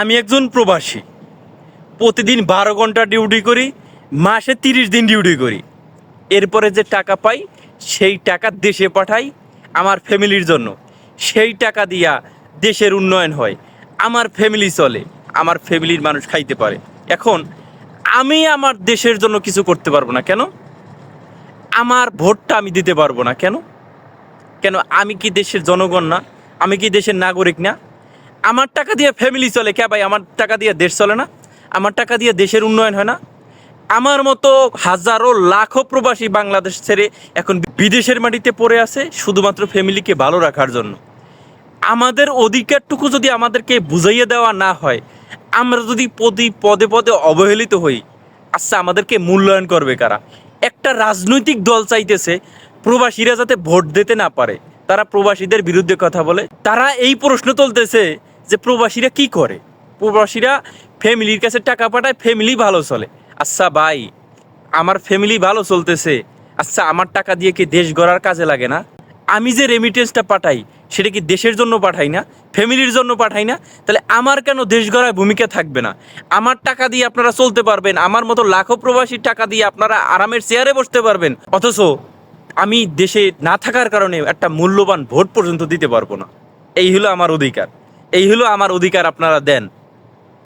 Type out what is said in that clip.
আমি একজন প্রবাসী। প্রতিদিন বারো ঘণ্টা ডিউটি করি, মাসে তিরিশ দিন ডিউটি করি। এরপরে যে টাকা পাই, সেই টাকা দেশে পাঠাই আমার ফ্যামিলির জন্য। সেই টাকা দিয়া দেশের উন্নয়ন হয়, আমার ফ্যামিলি চলে, আমার ফ্যামিলির মানুষ খাইতে পারে। এখন আমি আমার দেশের জন্য কিছু করতে পারব না কেন? আমার ভোটটা আমি দিতে পারব না কেন? কেন আমি কি দেশের জনগণ না? আমি কি দেশের নাগরিক না? আমার টাকা দিয়ে ফ্যামিলি চলে। কে ভাই, আমার টাকা দিয়ে দেশ চলে না? আমার টাকা দিয়ে দেশের উন্নয়ন হয় না? আমার মতো হাজারো লাখো প্রবাসী বাংলাদেশ ছেড়ে এখন বিদেশের মাটিতে পড়ে আছে শুধুমাত্র ফ্যামিলিকে ভালো রাখার জন্য। আমাদের অধিকারটুকু যদি আমাদেরকে বুঝাইয়ে দেওয়া না হয়, আমরা যদি পদে পদে পদে অবহেলিত হই আচ্ছা আমাদেরকে মূল্যায়ন করবে কারা? একটা রাজনৈতিক দল চাইতেছে প্রবাসীরা যাতে ভোট দিতে না পারে। তারা প্রবাসীদের বিরুদ্ধে কথা বলে। তারা এই প্রশ্ন তুলতেছে যে প্রবাসীরা কি করে? প্রবাসীরা ফ্যামিলির কাছে টাকা পাঠায়, ফ্যামিলি ভালো চলে। আচ্ছা ভাই, আমার ফ্যামিলি ভালো চলতেছে। আচ্ছা আমার টাকা দিয়ে কি দেশ গড়ার কাজে লাগে না? আমি যে রেমিটেন্সটা পাঠাই, সেটা কি দেশের জন্য পাঠাই না? ফ্যামিলির জন্য পাঠাই না? তাহলে আমার কেন দেশ গড়ায় ভূমিকা থাকবে না? আমার টাকা দিয়ে আপনারা চলতে পারবেন, আমার মতো লাখো প্রবাসীর টাকা দিয়ে আপনারা আরামের চেয়ারে বসতে পারবেন। অথচ আমি দেশে না থাকার কারণে একটা মূল্যবান ভোট পর্যন্ত দিতে পারব না। এই হলো আমার অধিকার। এই হলো আমার অধিকার আপনারা দেন।